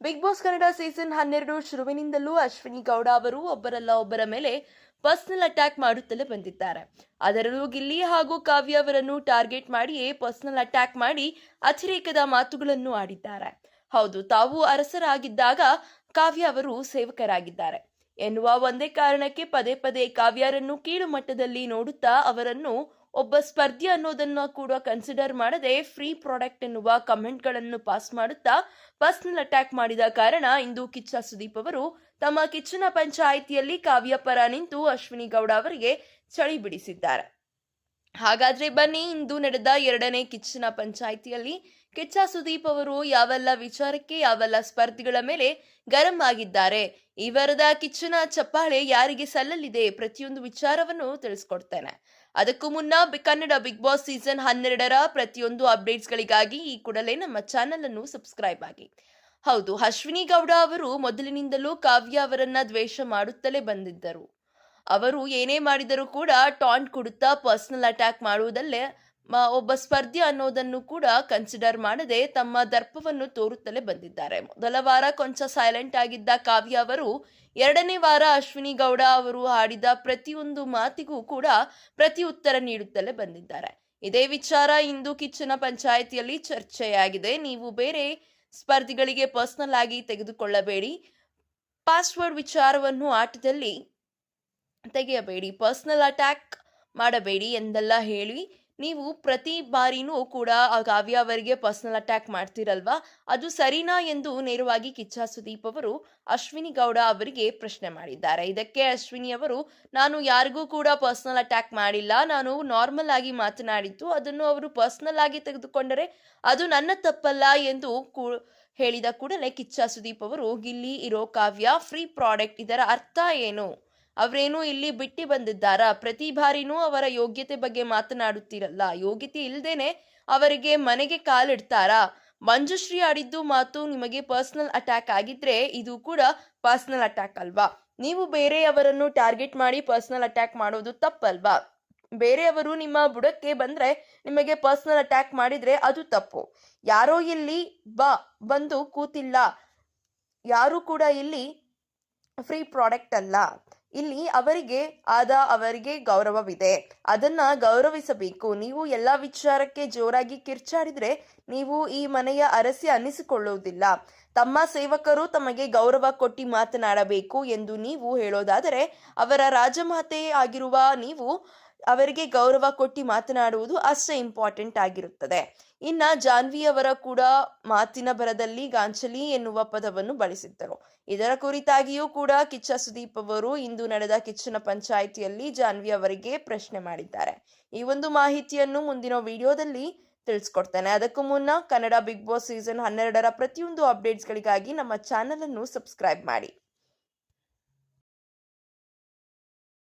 Big boss Kannada season ಹನ್ನೆರಡು ಶುರುವಿನಿಂದಲೂ ಅಶ್ವಿನಿ ಗೌಡ ಅವರು ಒಬ್ಬರಲ್ಲ ಒಬ್ಬರ ಮೇಲೆ ಪರ್ಸನಲ್ ಅಟ್ಯಾಕ್ ಮಾಡುತ್ತಲೇ ಬಂದಿದ್ದಾರೆ. ಅದರಲ್ಲೂ ಗಿಲ್ಲಿ ಹಾಗೂ ಕಾವ್ಯ ಅವರನ್ನು ಟಾರ್ಗೆಟ್ ಮಾಡಿಯೇ ಪರ್ಸನಲ್ ಅಟ್ಯಾಕ್ ಮಾಡಿ ಅತಿರೇಕದ ಮಾತುಗಳನ್ನು ಆಡಿದ್ದಾರೆ. ಹೌದು, ತಾವು ಅರಸರಾಗಿದ್ದಾಗ ಕಾವ್ಯ ಅವರು ಸೇವಕರಾಗಿದ್ದಾರೆ. ಎನ್ನುವ ಒಂದೇ ಕಾರಣಕ್ಕೆ ಪದೇ ಪದೇ ಕಾವ್ಯರನ್ನು ಕೀಳು ಮಟ್ಟದಲ್ಲಿ ನೋಡುತ್ತಾ ಅವರನ್ನು ಒಬ್ಬ ಸ್ಪರ್ಧಿ ಅನ್ನೋದನ್ನ ಕೂಡ ಕನ್ಸಿಡರ್ ಮಾಡದೆ ಫ್ರೀ ಪ್ರಾಡಕ್ಟ್ ಎನ್ನುವ ಕಮೆಂಟ್ಗಳನ್ನು ಪಾಸ್ ಮಾಡುತ್ತಾ ಪರ್ಸನಲ್ ಅಟ್ಯಾಕ್ ಮಾಡಿದ ಕಾರಣ ಇಂದು ಕಿಚ್ಚ ಸುದೀಪ್ ಅವರು ತಮ್ಮ ಕಿಚ್ಚನ ಪಂಚಾಯಿತಿಯಲ್ಲಿ ಕಾವ್ಯ ಪರ ನಿಂತು ಅಶ್ವಿನಿ ಗೌಡ ಅವರಿಗೆ ಚಳಿ ಬಿಡಿಸಿದ್ದಾರೆ. ಹಾಗಾದ್ರೆ ಬನ್ನಿ, ಇಂದು ನಡೆದ ಎರಡನೇ ಕಿಚ್ಚನ ಪಂಚಾಯಿತಿಯಲ್ಲಿ ಕಿಚ್ಚ ಸುದೀಪ್ ಅವರು ಯಾವೆಲ್ಲ ವಿಚಾರಕ್ಕೆ, ಯಾವೆಲ್ಲ ಸ್ಪರ್ಧಿಗಳ ಮೇಲೆ ಗರಂ ಆಗಿದ್ದಾರೆ ಇವರದ ವರದ ಕಿಚ್ಚನ ಚಪ್ಪಾಳೆ ಯಾರಿಗೆ ಸಲ್ಲಲಿದೆ, ಪ್ರತಿಯೊಂದು ವಿಚಾರವನ್ನು ತಿಳಿಸ್ಕೊಡ್ತೇನೆ. ಅದಕ್ಕೂ ಮುನ್ನ ಕನ್ನಡ ಬಿಗ್ ಬಾಸ್ ಸೀಸನ್ ಹನ್ನೆರಡರ ಪ್ರತಿಯೊಂದು ಅಪ್ಡೇಟ್ಸ್ಗಳಿಗಾಗಿ ಈ ಕೂಡಲೇ ನಮ್ಮ ಚಾನೆಲ್ ಅನ್ನು ಸಬ್ಸ್ಕ್ರೈಬ್ ಆಗಿ. ಹೌದು, ಅಶ್ವಿನಿ ಗೌಡ ಅವರು ಮೊದಲಿನಿಂದಲೂ ಕಾವ್ಯ ಅವರನ್ನ ದ್ವೇಷ ಮಾಡುತ್ತಲೇ ಬಂದಿದ್ದರು. ಅವರು ಏನೇ ಮಾಡಿದರೂ ಕೂಡ ಟಾಂಟ್ ಕೊಡುತ್ತಾ ಪರ್ಸನಲ್ ಅಟ್ಯಾಕ್ ಮಾಡುವುದಲ್ಲೇ ಒಬ್ಬ ಸ್ಪರ್ಧಿ ಅನ್ನೋದನ್ನು ಕೂಡ ಕನ್ಸಿಡರ್ ಮಾಡದೆ ತಮ್ಮ ದರ್ಪವನ್ನು ತೋರುತ್ತಲೇ ಬಂದಿದ್ದಾರೆ. ಮೊದಲ ವಾರ ಕೊಂಚ ಸೈಲೆಂಟ್ ಆಗಿದ್ದ ಕಾವ್ಯ ಅವರು, ಎರಡನೇ ವಾರ ಅಶ್ವಿನಿ ಗೌಡ ಅವರು ಆಡಿದ ಪ್ರತಿಯೊಂದು ಮಾತಿಗೂ ಕೂಡ ಪ್ರತಿ ಉತ್ತರ ನೀಡುತ್ತಲೇ ಬಂದಿದ್ದಾರೆ. ಇದೇ ವಿಚಾರ ಇಂದು ಕಿಚ್ಚನ ಪಂಚಾಯಿತಿಯಲ್ಲಿ ಚರ್ಚೆಯಾಗಿದೆ. ನೀವು ಬೇರೆ ಸ್ಪರ್ಧಿಗಳಿಗೆ ಪರ್ಸನಲ್ ಆಗಿ ತೆಗೆದುಕೊಳ್ಳಬೇಡಿ. ಪಾಸ್ವರ್ಡ್ ವಿಚಾರವನ್ನು ಆಟದಲ್ಲಿ ತೆಗೆಯಬೇಡಿ. ಪರ್ಸನಲ್ ಅಟ್ಯಾಕ್ ಮಾಡಬೇಡಿ ಎಂದೆಲ್ಲ ಹೇಳಿ ನೀವು ಪ್ರತಿ ಬಾರಿನೂ ಕೂಡ ಆ ಕಾವ್ಯ ಅವರಿಗೆ ಪರ್ಸನಲ್ ಅಟ್ಯಾಕ್ ಮಾಡ್ತಿರಲ್ವಾ? ಅದು ಸರಿನಾ ಎಂದು ನೇರವಾಗಿ ಕಿಚ್ಚ ಸುದೀಪ್ ಅವರು ಅಶ್ವಿನಿ ಗೌಡ ಅವರಿಗೆ ಪ್ರಶ್ನೆ ಮಾಡಿದ್ದಾರೆ. ಇದಕ್ಕೆ ಅಶ್ವಿನಿ ಅವರು, ನಾನು ಯಾರಿಗೂ ಕೂಡ ಪರ್ಸನಲ್ ಅಟ್ಯಾಕ್ ಮಾಡಿಲ್ಲ. ನಾನು ನಾರ್ಮಲ್ ಆಗಿ ಮಾತನಾಡಿದ್ದು, ಅದನ್ನು ಅವರು ಪರ್ಸನಲ್ ಆಗಿ ತೆಗೆದುಕೊಂಡರೆ ಅದು ನನ್ನ ತಪ್ಪಲ್ಲ ಎಂದು ಕೂ- ಹೇಳಿದ ಕೂಡಲೇ ಕಿಚ್ಚ ಸುದೀಪ್ ಅವರು, ಗಿಲ್ಲಿ ಇರೋ ಕಾವ್ಯ ಫ್ರೀ ಪ್ರಾಡಕ್ಟ್ ಇದರ ಅರ್ಥ ಏನು? ಅವರೇನು ಇಲ್ಲಿ ಬಿಟ್ಟಿ ಬಂದಿದ್ದಾರಾ? ಪ್ರತಿ ಬಾರಿನೂ ಅವರ ಯೋಗ್ಯತೆ ಬಗ್ಗೆ ಮಾತನಾಡುತ್ತಿರಲ್ಲ. ಯೋಗ್ಯತೆ ಇಲ್ಲದೇನೆ ಅವರಿಗೆ ಮನೆಗೆ ಕಾಲಿಡ್ತಾರಾ? ಮಂಜುಶ್ರೀ ಆಡಿದ್ದು ಮಾತು ನಿಮಗೆ ಪರ್ಸನಲ್ ಅಟ್ಯಾಕ್ ಆಗಿದ್ರೆ ಇದು ಕೂಡ ಪರ್ಸನಲ್ ಅಟ್ಯಾಕ್ ಅಲ್ವಾ? ನೀವು ಬೇರೆಯವರನ್ನು ಟಾರ್ಗೆಟ್ ಮಾಡಿ ಪರ್ಸನಲ್ ಅಟ್ಯಾಕ್ ಮಾಡೋದು ತಪ್ಪಲ್ವಾ? ಬೇರೆಯವರು ನಿಮ್ಮ ಬುಡಕ್ಕೆ ಬಂದ್ರೆ ನಿಮಗೆ ಪರ್ಸನಲ್ ಅಟ್ಯಾಕ್ ಮಾಡಿದ್ರೆ ಅದು ತಪ್ಪು. ಯಾರೋ ಇಲ್ಲಿ ಬಾ, ಬಂದು ಕೂತಿಲ್ಲ. ಯಾರು ಕೂಡ ಇಲ್ಲಿ ಫ್ರೀ ಪ್ರಾಡಕ್ಟ್ ಅಲ್ಲ. ಇಲ್ಲಿ ಅವರಿಗೆ ಆದ ಅವರಿಗೆ ಗೌರವವಿದೆ. ಅದನ್ನ ಗೌರವಿಸಬೇಕು. ನೀವು ಎಲ್ಲ ವಿಚಾರಕ್ಕೆ ಜೋರಾಗಿ ಕಿರ್ಚಾಡಿದ್ರೆ ನೀವು ಈ ಮನೆಯ ಅರಸಿ ಅನ್ನಿಸಿಕೊಳ್ಳುವುದಿಲ್ಲ. ತಮ್ಮ ಸೇವಕರು ತಮಗೆ ಗೌರವ ಕೊಟ್ಟಿ ಮಾತನಾಡಬೇಕು ಎಂದು ನೀವು ಹೇಳೋದಾದರೆ ಅವರ ರಾಜಮಾತೆ ಆಗಿರುವ ನೀವು ಅವರಿಗೆ ಗೌರವ ಕೊಟ್ಟು ಮಾತನಾಡುವುದು ಅಷ್ಟೇ ಇಂಪಾರ್ಟೆಂಟ್ ಆಗಿರುತ್ತದೆ. ಇನ್ನ ಜಾನ್ವಿ ಅವರ ಕೂಡ ಮಾತಿನ ಬರದಲ್ಲಿ ಗಾಂಚಲಿ ಎನ್ನುವ ಪದವನ್ನು ಬಳಸಿದ್ದರು. ಇದರ ಕುರಿತಾಗಿಯೂ ಕೂಡ ಕಿಚ್ಚ ಸುದೀಪ್ ಅವರು ಇಂದು ನಡೆದ ಕಿಚ್ಚನ ಪಂಚಾಯಿತಿಯಲ್ಲಿ ಜಾನ್ವಿ ಅವರಿಗೆ ಪ್ರಶ್ನೆ ಮಾಡಿದ್ದಾರೆ. ಈ ಒಂದು ಮಾಹಿತಿಯನ್ನು ಮುಂದಿನ ವಿಡಿಯೋದಲ್ಲಿ ತಿಳಿಸ್ಕೊಡ್ತೇನೆ. ಅದಕ್ಕೂ ಮುನ್ನ ಕನ್ನಡ ಬಿಗ್ ಬಾಸ್ ಸೀಸನ್ ಹನ್ನೆರಡರ ಪ್ರತಿಯೊಂದು ಅಪ್ಡೇಟ್ಸ್ಗಳಿಗಾಗಿ ನಮ್ಮ ಚಾನಲ್ ಅನ್ನು ಸಬ್ಸ್ಕ್ರೈಬ್ ಮಾಡಿ.